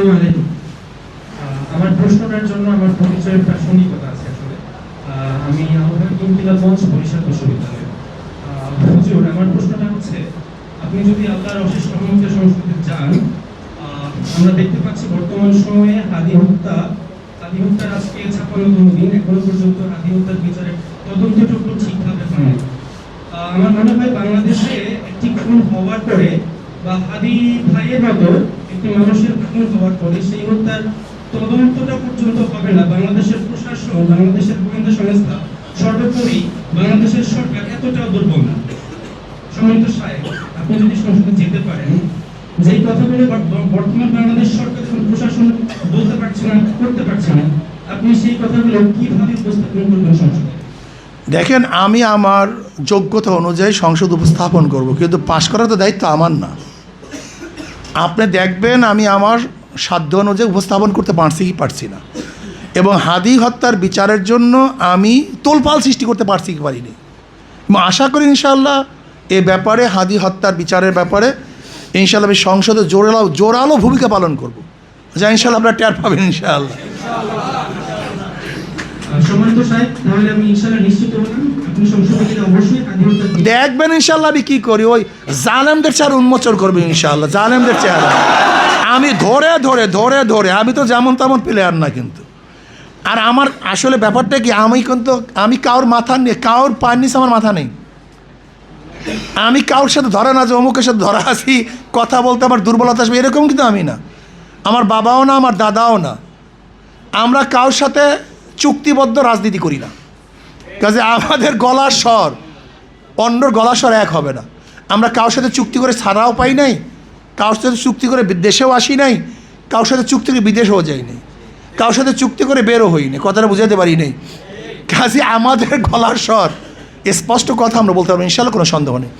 আসসালামু আলাইকুম আমার প্রশ্নটার জন্য আমার পরিচয়ের প্রাসঙ্গিকতা আছে আসলে। আমি আহ্বান ইমতিলাগঞ্জ বরিশাল বিশ্ববিদ্যালয়। আমার প্রশ্নটা হচ্ছে, আপনি যদি আল্লাহর অশেষ রহমতের সংস্কৃতি যান আমরা দেখতে পাচ্ছি বর্তমান সময়ে হাদি হত্যা, হাদি হত্যার আজকে ছাপ্পান্নতম দিন এখনও পর্যন্ত হাদি হত্যার বিচারে তদন্তটুকু ঠিকভাবে হয়নি। আমার মনে হয় বাংলাদেশে একটি খুন হওয়ার পরে বা হাদি ভাইয়ের মতো একটি মানুষের খুন হওয়ার পরে সেই হত্যার তদন্তটা পর্যন্ত হবে না। বাংলাদেশের প্রশাসন, বাংলাদেশের গোয়েন্দা সংস্থা, সর্বোপরি বাংলাদেশের সরকার এতটাও দুর্বল না। সম্মানিত সাহেব, আপনি যদি সংসদে যেতে পারেন, যেই কথাগুলো বর্তমান বাংলাদেশ সরকার এবং প্রশাসন বলতে পারছে না, করতে পারছে না, আপনি সেই কথাগুলো কীভাবে উপস্থাপন করবেন সংসদে? দেখেন, আমি আমার যোগ্যতা অনুযায়ী সংসদ উপস্থাপন করব, কিন্তু পাশ করার তো দায়িত্ব আমার না। আপনি দেখবেন আমি আমার সাধ্য অনুযায়ী উপস্থাপন করতে পারছি কি পারছি না। এবং হাদি হত্যার বিচারের জন্য আমি তোলফাল সৃষ্টি করতে পারছি কি পারিনি। আশা করি ইনশাল্লাহ এ ব্যাপারে হাদি হত্যার বিচারের ব্যাপারে ইনশাল্লাহ আমি সংসদে জোরালো জোরালো ভূমিকা পালন করব। যা ইনশাল্লাহ আপনারা টের পাবেন ইনশাআল্লাহ। আহ, দেখবেন ইনশাল্লাহ আমি কী করি? ওই জালেমদের চেহারা উন্মোচন করবে ইনশাল্লাহ জালেমদের চেহারা। আমি ধরে ধরে ধরে ধরে, আমি তো যেমন তেমন প্লেয়ার না কিন্তু। আর আমার আসলে ব্যাপারটা কি, আমি কিন্তু, আমি কারোর মাথা নিয়ে, কারোর পায়ের নিচে আমার মাথা নেই। আমি কারোর সাথে ধরা না, যে অমুকের সাথে ধরা আছি, কথা বলতে আমার দুর্বলতা আসবে, এরকম কিন্তু আমি না। আমার বাবাও না, আমার দাদাও না। আমরা কারোর সাথে চুক্তিবদ্ধ রাজনীতি করি না। কাজে আমাদের গলার স্বর, অন্যর গলার স্বর এক হবে না। আমরা কারোর সাথে চুক্তি করে ছাড়াও পাই নাই, কারোর সাথে চুক্তি করে দেশেও আসি নাই, কারোর সাথে চুক্তি করে বিদেশেও যাই নাই, কারোর সাথে চুক্তি করে বেরো হইনি কথাটা বুঝাতে পারি নাই। কাজে আমাদের গলার স্বর, স্পষ্ট কথা আমরা বলতে পারব ইনশাল্লাহ কোনো সন্দেহ নেই।